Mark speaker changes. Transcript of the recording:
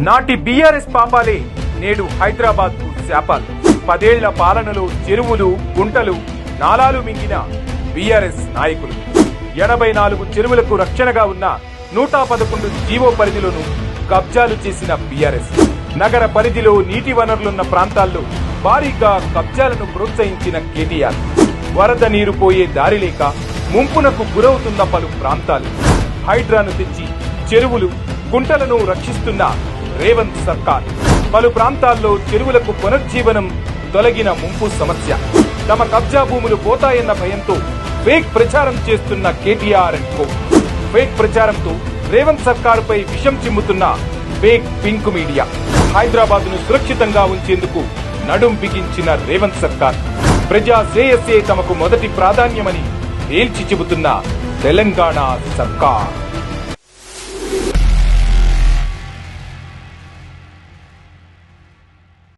Speaker 1: నాటి బీఆర్ఎస్ పాపాలే నేడు హైదరాబాద్కు శాపాలు. పదేళ్ళ పాలనలో చెరువులు గుంటలు నాలాలు మింగిన బీఆర్ఎస్ నాయకులు. ఎనభై నాలుగు చెరువులకు రక్షణగా ఉన్న నూట పదకొండు జీవో పరిధిలోను కబ్జాలు చేసిన బీఆర్ఎస్. నగర పరిధిలో నీటి వనరులున్న ప్రాంతాల్లో భారీగా కబ్జాలను ప్రోత్సహించిన కేటీఆర్. వరద నీరు పోయే దారి లేక ముంపునకు గురవుతున్న పలు ప్రాంతాలు. హైడ్రాను తెచ్చి చెరువులు గుంటలను రక్షిస్తున్న రేవంత్ సర్కార్. పలు ప్రాంతాల్లో చెరువులకు పునర్జీవనం తొలగిన ముంపు సమస్య. తమ కబ్జా భూములు పోతాయన్న భయంతో ఫేక్ ప్రచారం చేస్తున్న కేటీఆర్ అండ్ కో. ఫేక్ ప్రచారంతో రేవంత్ సర్కారుపై విషం చిమ్ముతున్న ఫేక్ పింక్ మీడియా. హైదరాబాద్ను సురక్షితంగా ఉంచేందుకు నడుం బిగించిన రేవంత్ సర్కార్. ప్రజా శ్రేయస్సే తమకు మొదటి ప్రాధాన్యమని తేల్చి చెబుతున్న తెలంగాణ సర్కార్.